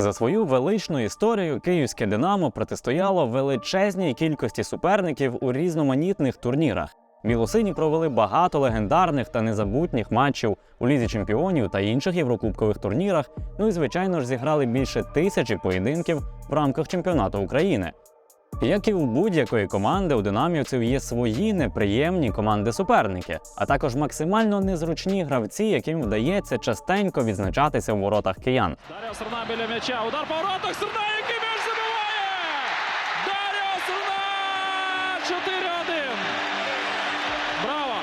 За свою величну історію київське Динамо протистояло величезній кількості суперників у різноманітних турнірах. Білосині провели багато легендарних та незабутніх матчів у лізі чемпіонів та інших єврокубкових турнірах. Ну і звичайно ж зіграли більше тисячі поєдинків в рамках чемпіонату України. Як і у будь-якої команди, у динамівців є свої неприємні команди-суперники, а також максимально незручні гравці, яким вдається частенько відзначатися у воротах киян. Даріо Серна біля м'яча. Удар по воротах. Серна, який м'яч забиває! Даріо Серна! 4-1. Браво!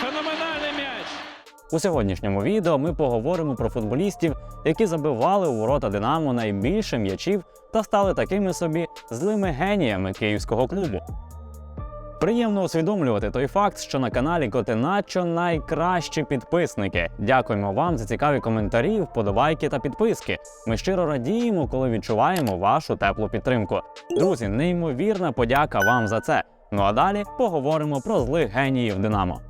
Феноменальний м'яч. У сьогоднішньому відео ми поговоримо про футболістів, які забивали у ворота Динамо найбільше м'ячів та стали такими собі злими геніями київського клубу. Приємно усвідомлювати той факт, що на каналі Котеначо найкращі підписники. Дякуємо вам за цікаві коментарі, вподобайки та підписки. Ми щиро радіємо, коли відчуваємо вашу теплу підтримку. Друзі, неймовірна подяка вам за це. Ну а далі поговоримо про злих геніїв Динамо.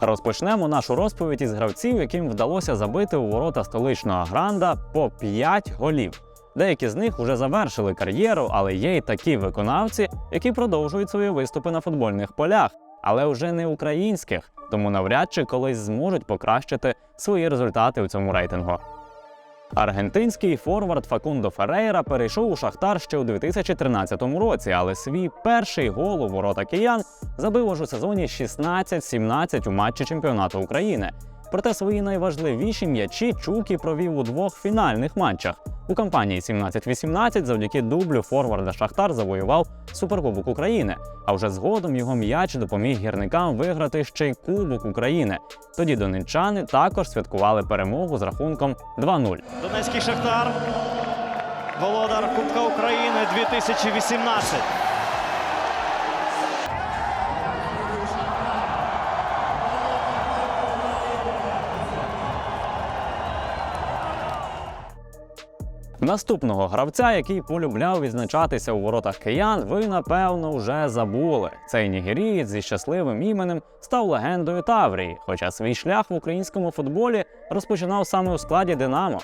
Розпочнемо нашу розповідь із гравців, яким вдалося забити у ворота столичного гранда по 5 голів. Деякі з них вже завершили кар'єру, але є й такі виконавці, які продовжують свої виступи на футбольних полях, але вже не українських, тому навряд чи колись зможуть покращити свої результати у цьому рейтингу. Аргентинський форвард Факундо Ферейра перейшов у Шахтар ще у 2013 році, але свій перший гол у ворота киян забив аж у сезоні 16-17 у матчі чемпіонату України. Проте свої найважливіші м'ячі Чукі провів у двох фінальних матчах. У кампанії 17-18 завдяки дублю форварда Шахтар завоював Суперкубок України. А вже згодом його м'яч допоміг гірникам виграти ще й Кубок України. Тоді донеччани також святкували перемогу з рахунком 2-0. Донецький Шахтар. Володар Кубка України 2018. Наступного гравця, який полюбляв відзначатися у воротах киян, ви напевно вже забули. Цей нігерієць зі щасливим іменем став легендою Таврії, хоча свій шлях в українському футболі розпочинав саме у складі Динамо.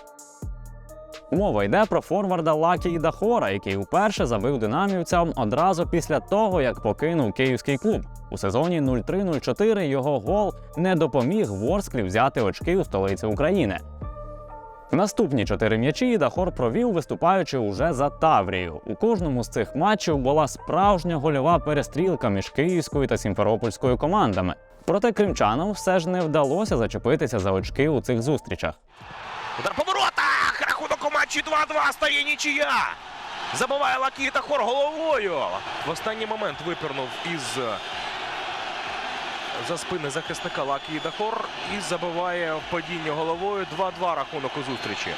Мова йде про форварда Лакі Дахора, який вперше забив динамівцям одразу після того, як покинув київський клуб. У сезоні 03-04 його гол не допоміг Ворсклі взяти очки у столиці України. Наступні чотири м'ячі Дахор провів, виступаючи уже за Таврією. У кожному з цих матчів була справжня гольова перестрілка між київською та сімферопольською командами. Проте кримчанам все ж не вдалося зачепитися за очки у цих зустрічах. Удар по воротах! Рахунок у матчі 2-2 стає нічия. Забиває Лакій Тахор головою. В останній момент випірнув із за спини захисника Лакії Дахор і забиває падіння головою 2-2 рахунок у зустрічі.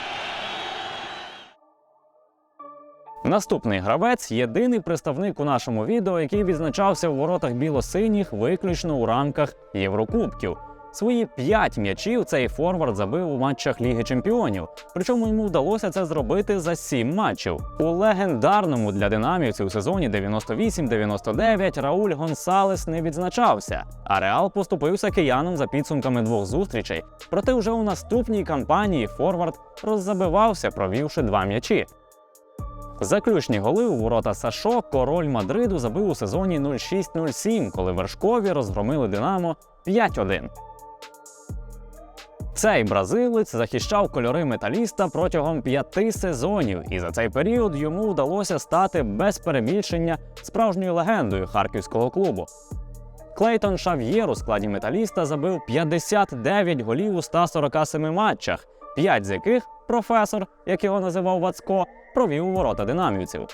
Наступний гравець єдиний представник у нашому відео, який відзначався у воротах білосиніх виключно у рамках Єврокубків. Свої п'ять м'ячів цей форвард забив у матчах Ліги Чемпіонів. Причому йому вдалося це зробити за сім матчів. У легендарному для динамівців сезоні 98-99 Рауль Гонсалес не відзначався, а Реал поступився киянам за підсумками двох зустрічей. Проте вже у наступній кампанії форвард роззабивався, провівши два м'ячі. Заключні голи у ворота Сашо король Мадриду забив у сезоні 06-07, коли вершкові розгромили Динамо 5-1. Цей бразилець захищав кольори металіста протягом п'яти сезонів, і за цей період йому вдалося стати без перебільшення справжньою легендою харківського клубу. Клейтон Шав'єр у складі металіста забив 59 голів у 147 матчах, 5 з яких професор, як його називав Вацко, провів у ворота динамівців.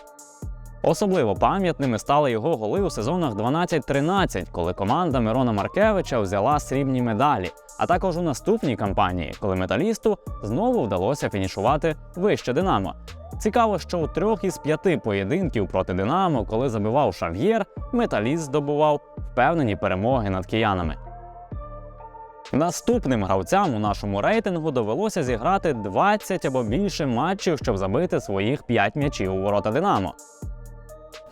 Особливо пам'ятними стали його голи у сезонах 12-13, коли команда Мирона Маркевича взяла срібні медалі, а також у наступній кампанії, коли металісту знову вдалося фінішувати вище Динамо. Цікаво, що у трьох із п'яти поєдинків проти Динамо, коли забивав Шав'єр, металіст здобував впевнені перемоги над киянами. Наступним гравцям у нашому рейтингу довелося зіграти 20 або більше матчів, щоб забити своїх 5 м'ячів у ворота Динамо.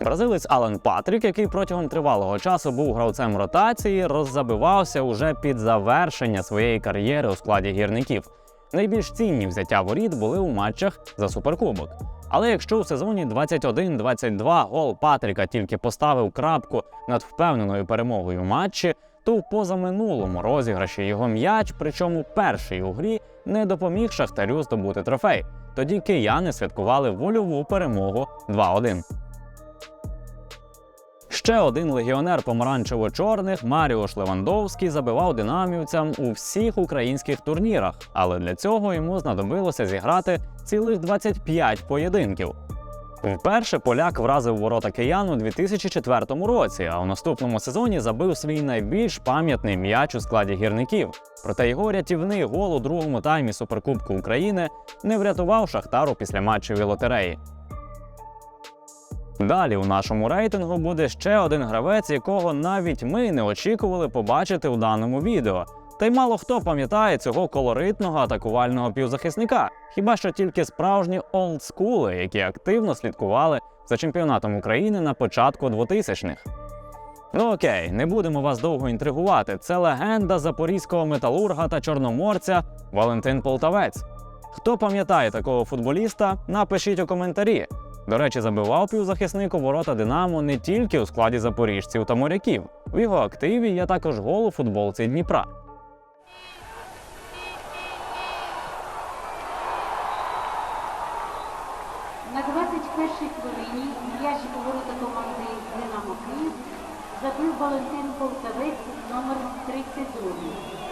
Бразилець Ален Патрік, який протягом тривалого часу був гравцем ротації, роззабивався уже під завершення своєї кар'єри у складі гірників. Найбільш цінні взяття воріт були у матчах за суперкубок. Але якщо у сезоні 21-22 гол Патріка тільки поставив крапку над впевненою перемогою в матчі, то в позаминулому розіграші його м'яч, причому перший у грі, не допоміг Шахтарю здобути трофей. Тоді кияни святкували вольову перемогу 2-1. Ще один легіонер помаранчево-чорних Маріош Левандовський забивав динамівцям у всіх українських турнірах, але для цього йому знадобилося зіграти цілих 25 поєдинків. Вперше поляк вразив ворота киян у 2004 році, а у наступному сезоні забив свій найбільш пам'ятний м'яч у складі гірників. Проте його рятівний гол у другому таймі Суперкубку України не врятував Шахтару після матчевої лотереї. Далі у нашому рейтингу буде ще один гравець, якого навіть ми не очікували побачити у даному відео. Та й мало хто пам'ятає цього колоритного атакувального півзахисника, хіба що тільки справжні олдскули, які активно слідкували за чемпіонатом України на початку 2000-х. Ну окей, не будемо вас довго інтригувати. Це легенда запорізького металурга та чорноморця Валентин Полтавець. Хто пам'ятає такого футболіста, напишіть у коментарі. До речі, забивав півзахисник у ворота Динамо не тільки у складі запоріжців та моряків. В його активі є також гол у футболці Дніпра. На 21-й хвилині м'яч у команди Динамо Київ забив Валентин Полтавець номер 32.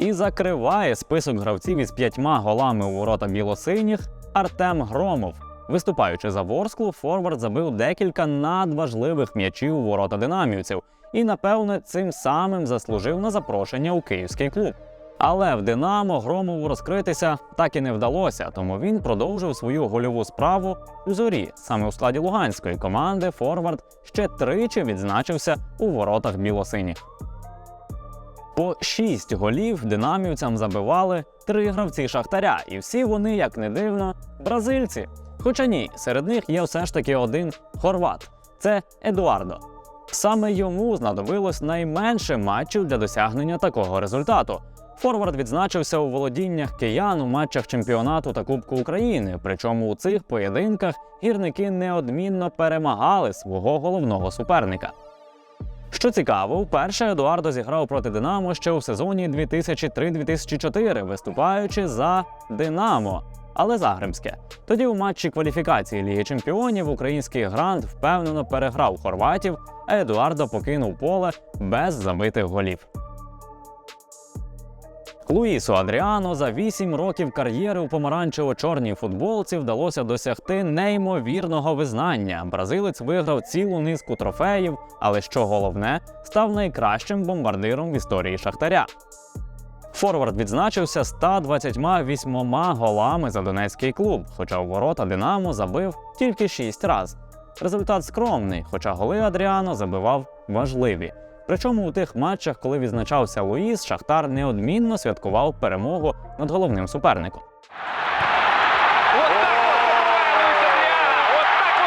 І закриває список гравців із п'ятьма голами у ворота білосиніх Артем Громов. Виступаючи за Ворсклу, Форвард забив декілька надважливих м'ячів у ворота динамівців і, напевне, цим самим заслужив на запрошення у київський клуб. Але в Динамо Громову розкритися так і не вдалося, тому він продовжив свою гольову справу у зорі. Саме у складі луганської команди Форвард ще тричі відзначився у воротах білосиніх. По 6 голів динамівцям забивали три гравці Шахтаря, і всі вони, як не дивно, бразильці. Хоча ні, серед них є все ж таки один хорват це Едуардо. Саме йому знадобилось найменше матчів для досягнення такого результату. Форвард відзначився у володіннях киян у матчах чемпіонату та Кубку України. Причому у цих поєдинках гірники неодмінно перемагали свого головного суперника. Що цікаво, вперше Едуардо зіграв проти Динамо ще у сезоні 2003-2004, виступаючи за Динамо, але Загримське. Тоді у матчі кваліфікації Ліги Чемпіонів український грант впевнено переграв хорватів, а Едуардо покинув поле без забитих голів. Луїсу Адріано за 8 років кар'єри у помаранчево-чорній футболці вдалося досягти неймовірного визнання. Бразилець виграв цілу низку трофеїв, але що головне, став найкращим бомбардиром в історії Шахтаря. Форвард відзначився 128 голами за донецький клуб, хоча у ворота Динамо забив тільки 6 раз. Результат скромний, хоча голи Адріано забивав важливі. Причому у тих матчах, коли відзначався Луїс, Шахтар неодмінно святкував перемогу над головним суперником. Вот так вот забиває Луїс Адріано! Вот так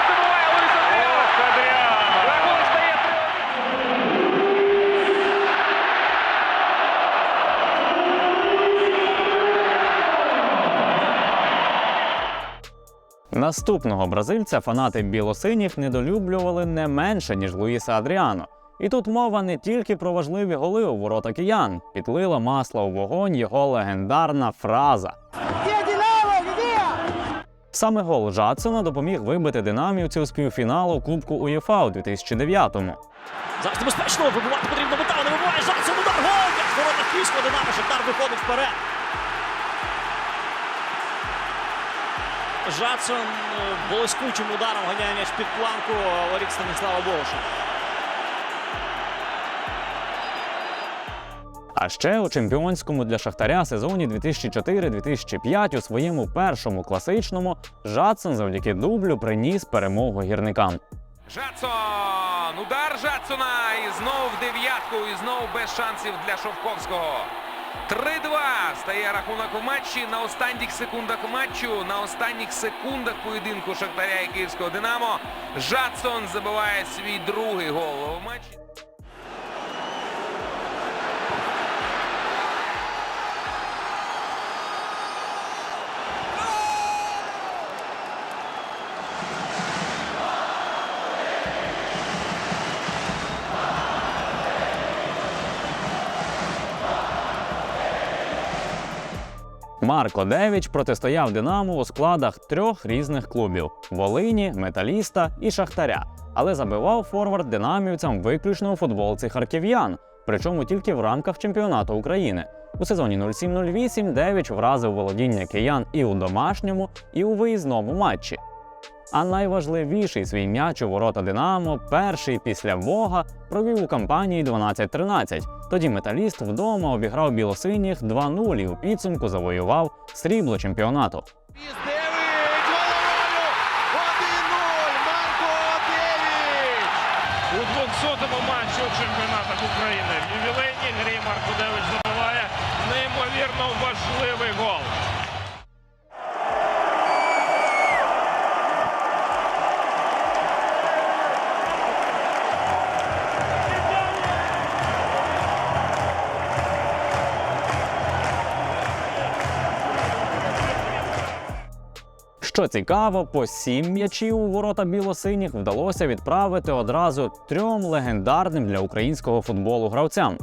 вот забиває Луїс Адріано! Рахунок стає 3-1. Наступного бразильця фанати білосиніх недолюблювали не менше, ніж Луїса Адріано. І тут мова не тільки про важливі голи у ворота киян, підлила масло у вогонь його легендарна фраза. Саме гол Жадсона допоміг вибити динамівців з півфіналу Кубку УЄФА у 2009-му. Зараз небезпечно, вибивати потрібно мета, не вибиває Жадсон, удар, гол! М'яч в Київського Динамо, Шахтар виходить вперед. Жадсон е, блискучим ударом ганяє м'яч під планку воріт Станіслава Богуша. А ще у чемпіонському для Шахтаря сезоні 2004-2005 у своєму першому класичному Жадсон завдяки дублю приніс перемогу гірникам. Жадсон! Удар Жадсона! І знову в дев'ятку, і знову без шансів для Шовковського. 3-2 стає рахунок у матчі. На останніх секундах матчу, на останніх секундах поєдинку Шахтаря і Київського Динамо. Жадсон забиває свій другий гол у матчі. Марко Девіч протистояв Динамо у складах трьох різних клубів: Волині, Металіста і Шахтаря. Але забивав форвард динамівцям виключно у футболці харків'ян, причому тільки в рамках чемпіонату України. У сезоні 07-08 Девіч вразив володіння киян і у домашньому, і у виїзному матчі. А найважливіший свій м'яч у ворота Динамо, перший після Вога, провів у кампанії 12-13. Тоді металіст вдома обіграв білосиніх 2-0 і у підсумку завоював срібло чемпіонату. Що цікаво, по сім м'ячів у ворота білосиніх вдалося відправити одразу трьом легендарним для українського футболу гравцям.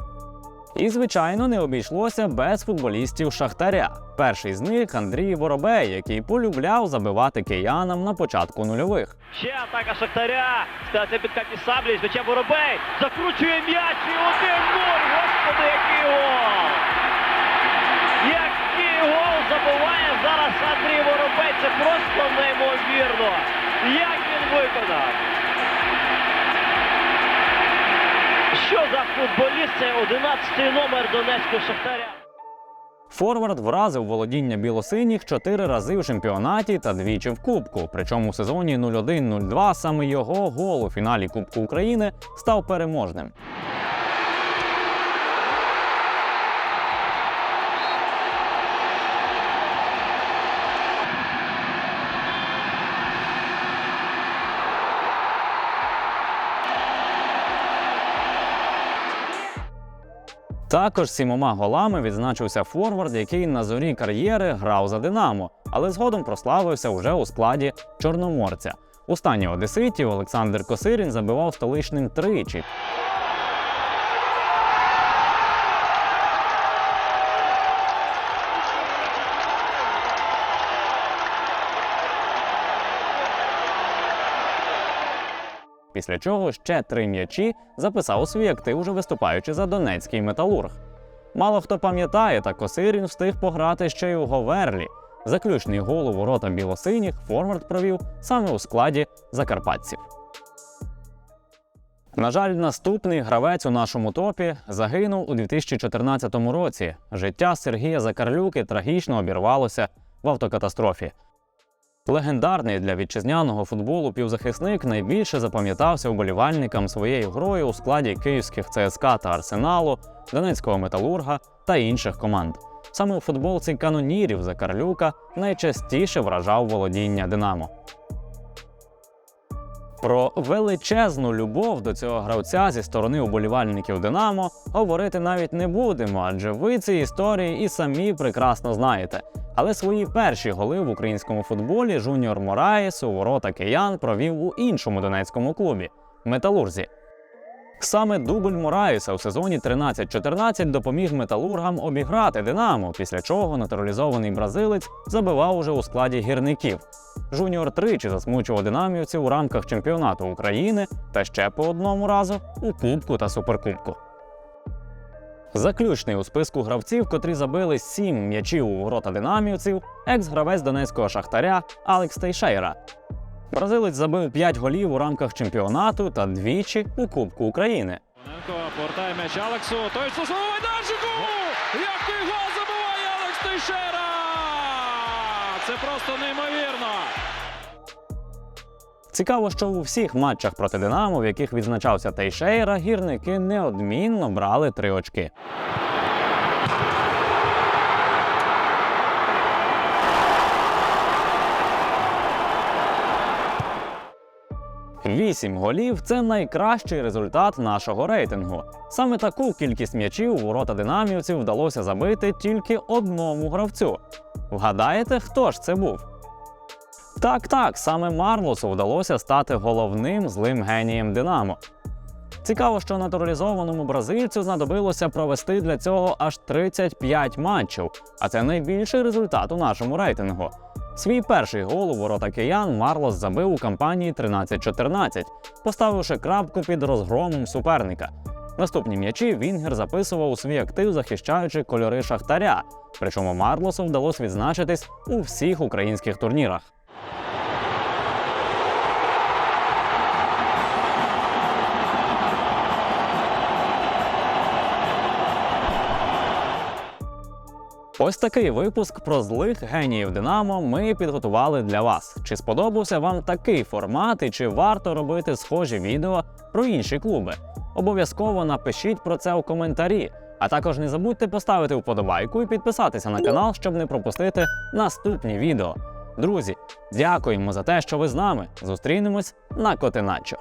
І, звичайно, не обійшлося без футболістів Шахтаря. Перший з них Андрій Воробей, який полюбляв забивати киянам на початку нульових. Ще атака Шахтаря. Стається підкаті Саблі. З Воробей. Закручує м'яч і 1-0. Господи, який гол! Який гол забиває зараз Андрій Воробей. Це просто неймовірно. Як він виконав? Що за футболіст? Це 11-й номер Донецького Шахтаря. Форвард вразив володіння білосиніх чотири рази в чемпіонаті та двічі в Кубку. Причому у сезоні 01-02 саме його гол у фіналі Кубку України став переможним. Також сімома голами відзначився форвард, який на зорі кар'єри грав за Динамо, але згодом прославився уже у складі Чорноморця. У стані одеситів Олександр Косирін забивав столичним тричі. Після чого ще три м'ячі записав у свій актив, уже виступаючи за Донецький металург. Мало хто пам'ятає, та Косирін встиг пограти ще й у Говерлі. Заключний гол у ворота білосиніх форвард провів саме у складі закарпатців. На жаль, наступний гравець у нашому топі загинув у 2014 році. Життя Сергія Закарлюки трагічно обірвалося в автокатастрофі. Легендарний для вітчизняного футболу півзахисник найбільше запам'ятався вболівальникам своєю грою у складі київських ЦСКА та Арсеналу, Донецького металурга та інших команд. Саме у футболці канонірів Закарлюка найчастіше вражав володіння Динамо. Про величезну любов до цього гравця зі сторони уболівальників Динамо говорити навіть не будемо, адже ви ці історії і самі прекрасно знаєте. Але свої перші голи в українському футболі Жуніор Мораєс у ворота киян провів у іншому донецькому клубі Металурзі. Саме дубль Мораєса у сезоні 13-14 допоміг металургам обіграти Динамо, після чого натуралізований бразилець забивав уже у складі гірників. Жуніор тричі засмучував динамівців у рамках чемпіонату України та ще по одному разу у Кубку та Суперкубку. Заключний у списку гравців, котрі забили сім м'ячів у ворота динамівців, екс-гравець донецького шахтаря Алекс Тейшейра. Бразилець забив 5 голів у рамках чемпіонату та двічі у Кубку України. Повертає м'яч Алексу. Той стосовий майданчику! Який гол забиває Алекс Тейшера! Це просто неймовірно. Цікаво, що у всіх матчах проти Динамо, в яких відзначався Тейшейра, гірники неодмінно брали три очки. Вісім голів це найкращий результат нашого рейтингу. Саме таку кількість м'ячів у ворота динамівців вдалося забити тільки одному гравцю. Вгадаєте, хто ж це був? Так, так, саме Марлосу вдалося стати головним злим генієм Динамо. Цікаво, що натуралізованому бразильцю знадобилося провести для цього аж 35 матчів, а це найбільший результат у нашому рейтингу. Свій перший гол у ворота киян Марлос забив у кампанії 13-14, поставивши крапку під розгромом суперника. Наступні м'ячі Вінгер записував у свій актив, захищаючи кольори Шахтаря. Причому Марлосу вдалося відзначитись у всіх українських турнірах. Ось такий випуск про злих геніїв Динамо ми підготували для вас. Чи сподобався вам такий формат і чи варто робити схожі відео про інші клуби? Обов'язково напишіть про це у коментарі. А також не забудьте поставити вподобайку і підписатися на канал, щоб не пропустити наступні відео. Друзі, дякуємо за те, що ви з нами. Зустрінемось на Котиначо.